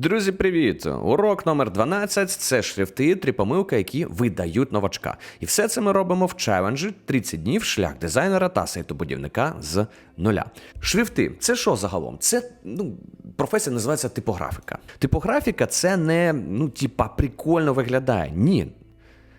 Друзі, привіт! Урок номер 12 це шрифти, три помилки, які видають новачка. І все це ми робимо в челенджі 30 днів шлях дизайнера та сайтобудівника з нуля. Шрифти це що загалом? Це ну, професія називається типографіка. Типографіка це не ну, типа прикольно виглядає. Ні.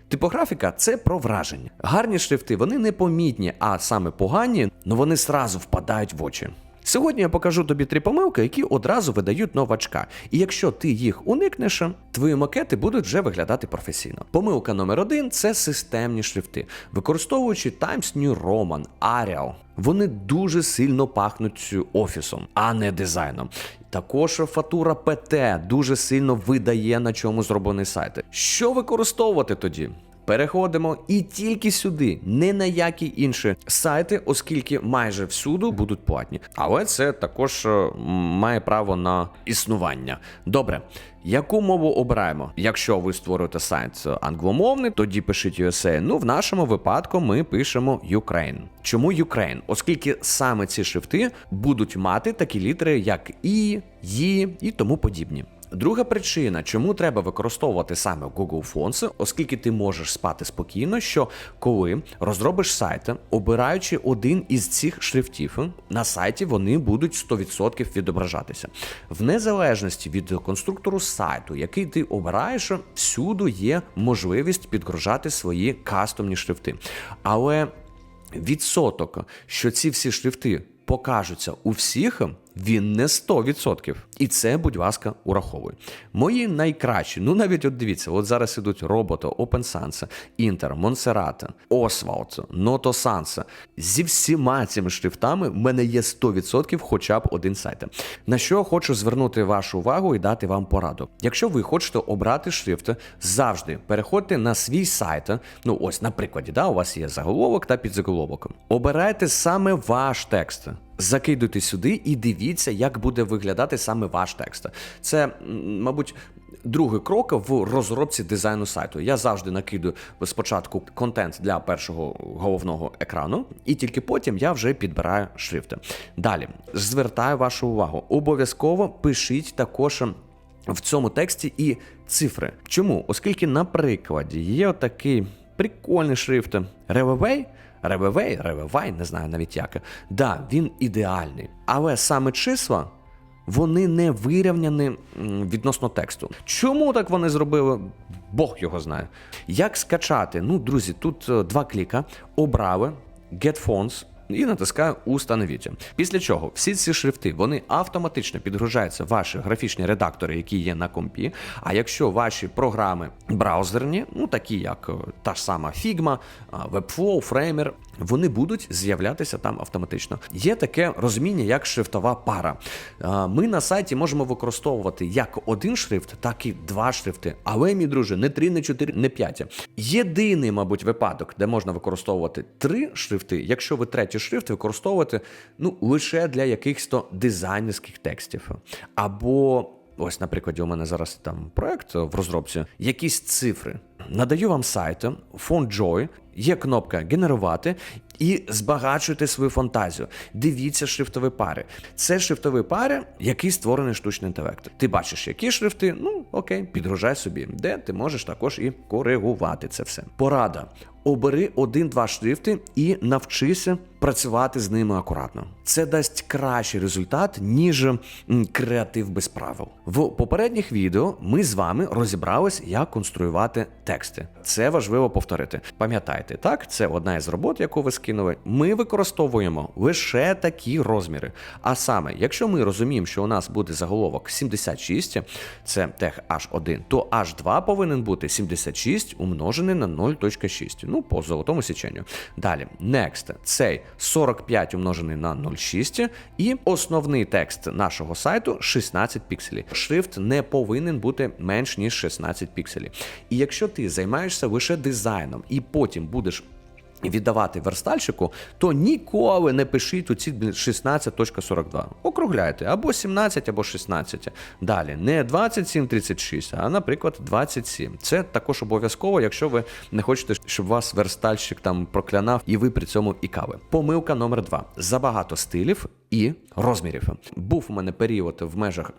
Типографіка це про враження. Гарні шрифти, вони не помітні, а саме погані, ну вони сразу впадають в очі. Сьогодні я покажу тобі три помилки, які одразу видають новачка. І якщо ти їх уникнеш, твої макети будуть вже виглядати професійно. Помилка номер один це системні шрифти. Використовуючи Times New Roman, Arial, вони дуже сильно пахнуть офісом, а не дизайном. Також фатура ПТ дуже сильно видає, на чому зроблений сайт. Що використовувати тоді? Переходимо і тільки сюди, не на які інші сайти, оскільки майже всюди будуть платні. Але це також е, має право на існування. Добре, яку мову обираємо? Якщо ви створюєте сайт англомовний, тоді пишіть USA. Ну, в нашому випадку ми пишемо Ukraine. Чому Ukraine? Оскільки саме ці шрифти будуть мати такі літери, як І, Ї і тому подібні. Друга причина, чому треба використовувати саме Google Fonts, оскільки ти можеш спати спокійно, що коли розробиш сайт, обираючи один із цих шрифтів, на сайті вони будуть 100% відображатися. В незалежності від конструктору сайту, який ти обираєш, всюди є можливість підгружати свої кастомні шрифти. Але відсоток, що ці всі шрифти покажуться у всіх, він не 100%. І це, будь ласка, ураховуй. Мої найкращі, ну навіть от дивіться, от зараз ідуть роботи OpenSans, Inter, Montserrat, Oswald, Noto Sans. Зі всіма цими шрифтами в мене є 100% хоча б один сайт. На що хочу звернути вашу увагу і дати вам пораду. Якщо ви хочете обрати шрифт, завжди переходьте на свій сайт. Ну ось, на прикладі, да, у вас є заголовок та підзаголовок. Обирайте саме ваш текст. Закидуйте сюди і дивіться, як буде виглядати саме ваш текст. Це, мабуть, другий крок в розробці дизайну сайту. Я завжди накидую спочатку контент для першого головного екрану, і тільки потім я вже підбираю шрифти. Далі звертаю вашу увагу. Обов'язково пишіть також. В цьому тексті і цифри. Чому? Оскільки, на прикладі, є отакий прикольний шрифт Revaway, Ревевей, Ревевай, не знаю навіть як. Да, він ідеальний. Але саме числа. Вони не вирівняні відносно тексту. Чому так вони зробили? Бог його знає. Як скачати? Ну, друзі, тут е, два кліка. Обрали Get Fonts і натискаю Установіть. Після чого всі ці шрифти вони автоматично підгружаються в ваші графічні редактори, які є на компі. А якщо ваші програми браузерні, ну такі як е, та ж сама Figma, Webflow, Framer, вони будуть з'являтися там автоматично. Є таке розуміння, як шрифтова пара. Ми на сайті можемо використовувати як один шрифт, так і два шрифти. Але, мій друже, не три, не чотири, не п'ять. Єдиний, мабуть, випадок, де можна використовувати три шрифти, якщо ви третій шрифт використовуєте ну, лише для якихось то дизайнерських текстів. Або. Ось, наприклад, у мене зараз там проект в розробці, якісь цифри. Надаю вам сайт, фонд Joy, є кнопка генерувати і збагачуйте свою фантазію. Дивіться шрифтові пари. Це шрифтові пари, які створений штучний інтелект. Ти бачиш, які шрифти, ну окей, підгружай собі, де ти можеш також і коригувати це все. Порада. Обери один-два шрифти і навчися працювати з ними акуратно. Це дасть кращий результат, ніж креатив без правил. В попередніх відео ми з вами розібрались, як конструювати тексти. Це важливо повторити. Пам'ятайте, так, це одна із робот, яку ви скинули. Ми використовуємо лише такі розміри. А саме, якщо ми розуміємо, що у нас буде заголовок 76, це тег H1, то H2 повинен бути 76 умножений на 0.6. Ну, по золотому січенню. Далі, next, цей 45 умножений на 0,6 і основний текст нашого сайту 16 пікселів. Шрифт не повинен бути менш ніж 16 пікселів. І якщо ти займаєшся лише дизайном і потім будеш віддавати верстальщику, то ніколи не пишіть у ці 16.42. Округляйте або 17, або 16. Далі не 27.36, а, наприклад, 27. Це також обов'язково, якщо ви не хочете, щоб вас верстальщик там проклянав і ви при цьому ікали. Помилка номер 2. Забагато стилів і розмірів. Був у мене період в межах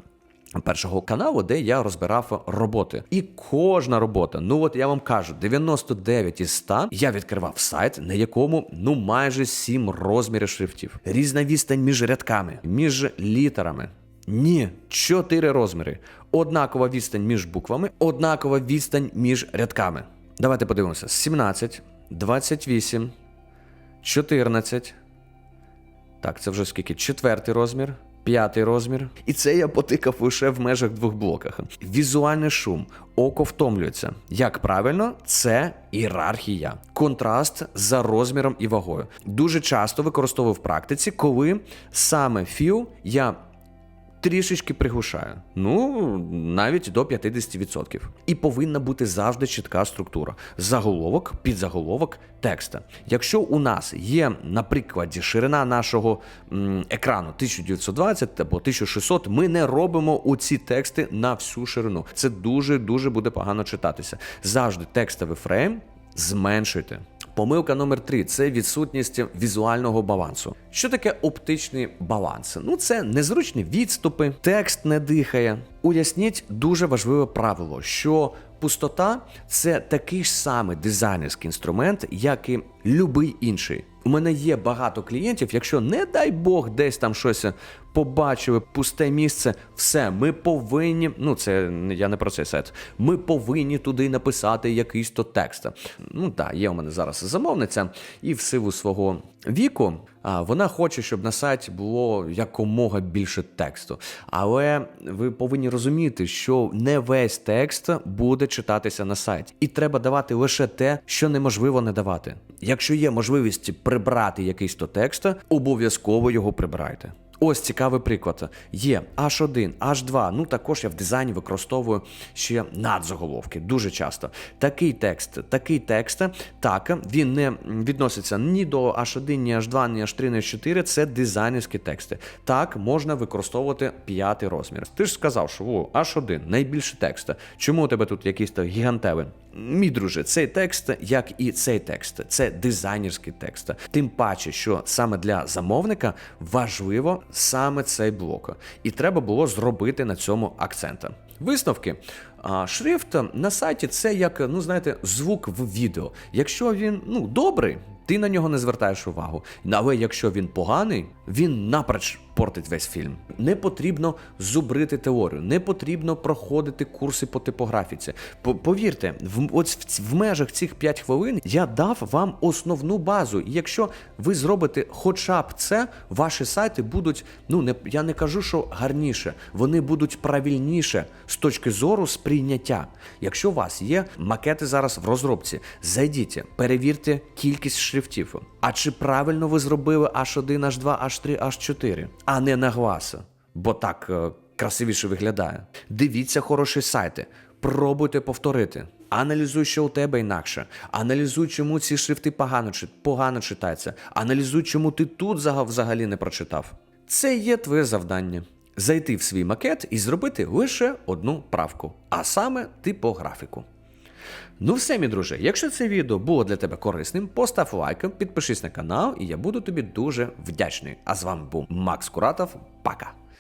першого каналу, де я розбирав роботи. І кожна робота, ну от я вам кажу, 99 із 100 я відкривав сайт, на якому ну майже 7 розмірів шрифтів. Різна відстань між рядками, між літерами. Ні, чотири розміри. Однакова відстань між буквами, однакова відстань між рядками. Давайте подивимося: 17, 28, 14. Так, це вже скільки? Четвертий розмір, п'ятий розмір. І це я потикав лише в межах двох блоках. Візуальний шум, око втомлюється. Як правильно, це ієрархія. Контраст за розміром і вагою. Дуже часто використовую в практиці, коли саме філ я трішечки приглушаю. Ну, навіть до 50%. І повинна бути завжди чітка структура: заголовок, підзаголовок, текста. Якщо у нас є, наприклад, ширина нашого м, екрану 1920 або 1600, ми не робимо у ці тексти на всю ширину. Це дуже дуже буде погано читатися. Завжди текстовий фрейм зменшуйте. Помилка номер три це відсутність візуального балансу. Що таке оптичний баланс? Ну це незручні відступи, текст не дихає. Уясніть дуже важливе правило, що пустота це такий ж самий дизайнерський інструмент, як і любий інший. У мене є багато клієнтів, якщо не дай Бог десь там щось побачили, пусте місце, все, ми повинні. Ну, це я не про цей сайт. Ми повинні туди написати якийсь то текст. Ну так, є у мене зараз замовниця, і в силу свого віку вона хоче, щоб на сайті було якомога більше тексту. Але ви повинні розуміти, що не весь текст буде читатися на сайті, і треба давати лише те, що неможливо не давати. Якщо є можливість прибрати якийсь то текст, обов'язково його прибирайте. Ось цікавий приклад. Є H1, H2. Ну також я в дизайні використовую ще надзаголовки дуже часто. Такий текст, такий текст, так, він не відноситься ні до H1, ні H2, ні H3, ні H4. Це дизайнерські тексти. Так, можна використовувати п'ятий розмір. Ти ж сказав, що о, H1 найбільше текст. Чому у тебе тут якийсь гігантевий? Мій друже, цей текст, як і цей текст, це дизайнерський текст. Тим паче, що саме для замовника важливо саме цей блок, і треба було зробити на цьому акцент. Висновки. Шрифт на сайті це як, ну знаєте, звук в відео. Якщо він ну добрий, ти на нього не звертаєш увагу. Але якщо він поганий, він напроч портить весь фільм. Не потрібно зубрити теорію, не потрібно проходити курси по типографіці. Повірте, в, от в, межах цих 5 хвилин я дав вам основну базу. І якщо ви зробите хоча б це, ваші сайти будуть, ну не я не кажу, що гарніше, вони будуть правильніше з точки зору сприйняття. Якщо у вас є макети зараз в розробці, зайдіть, перевірте кількість шрифтів. А чи правильно ви зробили H1, H2, H3, H4, а не на гласа? Бо так е, красивіше виглядає. Дивіться хороші сайти, пробуйте повторити. Аналізуй, що у тебе інакше. Аналізуй, чому ці шрифти погано, погано читаються. Аналізуй, чому ти тут взагалі не прочитав. Це є твоє завдання. Зайти в свій макет і зробити лише одну правку, а саме типографіку. Ну все, мій друже, якщо це відео було для тебе корисним, постав лайк, підпишись на канал, і я буду тобі дуже вдячний. А з вами був Макс Куратов. Пока!